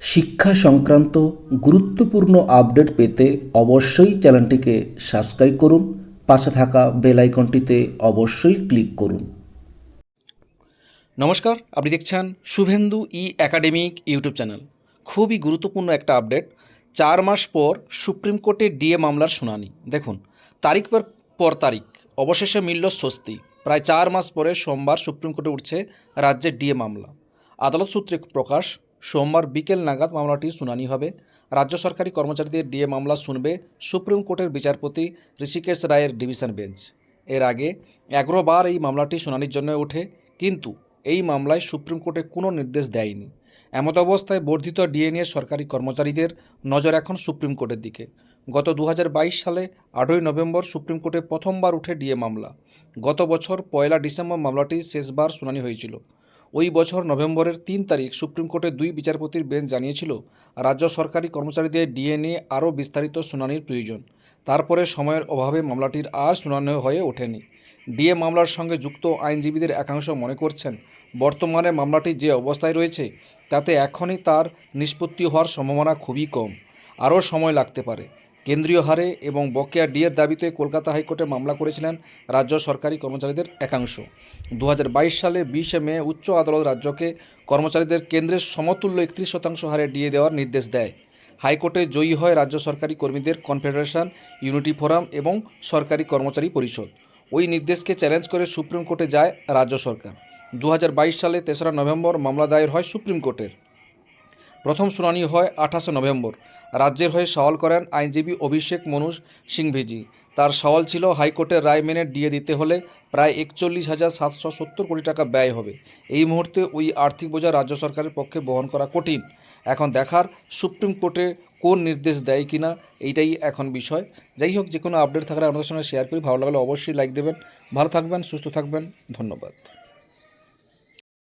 শিক্ষা সংক্রান্ত গুরুত্বপূর্ণ আপডেট পেতে অবশ্যই চ্যানেলটিকে সাবস্ক্রাইব করুন, পাশে থাকা বেল আইকনটিতে অবশ্যই ক্লিক করুন। নমস্কার, আপনি দেখছেন শুভেন্দু ই একাডেমিক ইউটিউব চ্যানেল। খুবই গুরুত্বপূর্ণ একটা আপডেট, চার মাস পর সুপ্রিম কোর্টে ডিএ মামলার শুনানি। দেখুন, তারিখ পর পর তারিখ, অবশেষে মিলল স্বস্তি। প্রায় চার মাস পরে সোমবার সুপ্রিম কোর্টে উঠছে রাজ্যের ডিএ মামলা। আদালত সূত্রে প্রকাশ সোমবার বিকেল নাগাদ মামলাটির শুনানি হবে। রাজ্য সরকারি কর্মচারীদের ডিএ মামলা শুনবে সুপ্রিম কোর্টের বিচারপতি ঋষিকেশ রায়ের ডিভিশন বেঞ্চ। এর আগে এগারোবার এই মামলাটি শুনানির জন্য ওঠে, কিন্তু এই মামলায় সুপ্রিম কোর্টে কোনো নির্দেশ দেয়নি। এমত অবস্থায় বর্ধিত ডিএ নিয়ে সরকারি কর্মচারীদের নজর এখন সুপ্রিম কোর্টের দিকে। গত দু হাজার বাইশ সালে আটই নভেম্বর সুপ্রিম কোর্টে প্রথমবার উঠে ডিএ মামলা। গত বছর পয়লা ডিসেম্বর মামলাটি শেষবার শুনানি হয়েছিল। ওই বছর নভেম্বরের তিন তারিখ সুপ্রিম কোর্টের দুই বিচারপতির বেঞ্চ জানিয়েছিল, রাজ্য সরকারি কর্মচারীদের ডিএনএ আরও বিস্তারিত শুনানির প্রয়োজন। তারপরে সময়ের অভাবে মামলাটির আর শুনানি হয়ে ওঠেনি। ডিএ মামলার সঙ্গে যুক্ত আইনজীবীদের একাংশ মনে করছেন, বর্তমানে মামলাটি যে অবস্থায় রয়েছে, তাতে এখনই তার নিষ্পত্তি হওয়ার সম্ভাবনা খুবই কম। আরও সময় লাগতে পারে। কেন্দ্রীয় হারে এবং বকেয়া ডিএর দাবিতে কলকাতা হাইকোর্টে মামলা করেছিলেন রাজ্য সরকারি কর্মচারীদের একাংশ। দু হাজার বাইশ সালে বিশে মে উচ্চ আদালত রাজ্যকে কর্মচারীদের কেন্দ্রের সমতুল্য একত্রিশ শতাংশ হারে ডিএ দেওয়ার নির্দেশ দেয়। হাইকোর্টে জয়ী হয় রাজ্য সরকারি কর্মীদের কনফেডারেশন, ইউনিটি ফোরাম এবং সরকারি কর্মচারী পরিষদ। ওই নির্দেশকে চ্যালেঞ্জ করে সুপ্রিম কোর্টে যায় রাজ্য সরকার। দু হাজার বাইশ সালে তেসরা নভেম্বর মামলা দায়ের হয় সুপ্রিম কোর্টের। প্রথম শুনানি হয় আঠাশে নভেম্বর। রাজ্যের হয়ে সওয়াল করেন আইনজীবী অভিষেক মনুষ সিংভিজি। তার সওয়াল ছিল, হাইকোর্টের রায় মেনে ডিএ দিতে হলে প্রায় একচল্লিশ হাজার সাতশো সত্তর কোটি টাকা ব্যয় হবে। এই মুহূর্তে ওই আর্থিক বোঝা রাজ্য সরকারের পক্ষে বহন করা কঠিন। এখন দেখার সুপ্রিম কোর্টে কোন নির্দেশ দেয় কিনা, এইটাই এখন বিষয়। যাই হোক যে কোনো আপডেট থাকলে আপনাদের সঙ্গে শেয়ার করি ভালো লাগলে অবশ্যই লাইক দেবেন। ভালো থাকবেন, সুস্থ থাকবেন। ধন্যবাদ।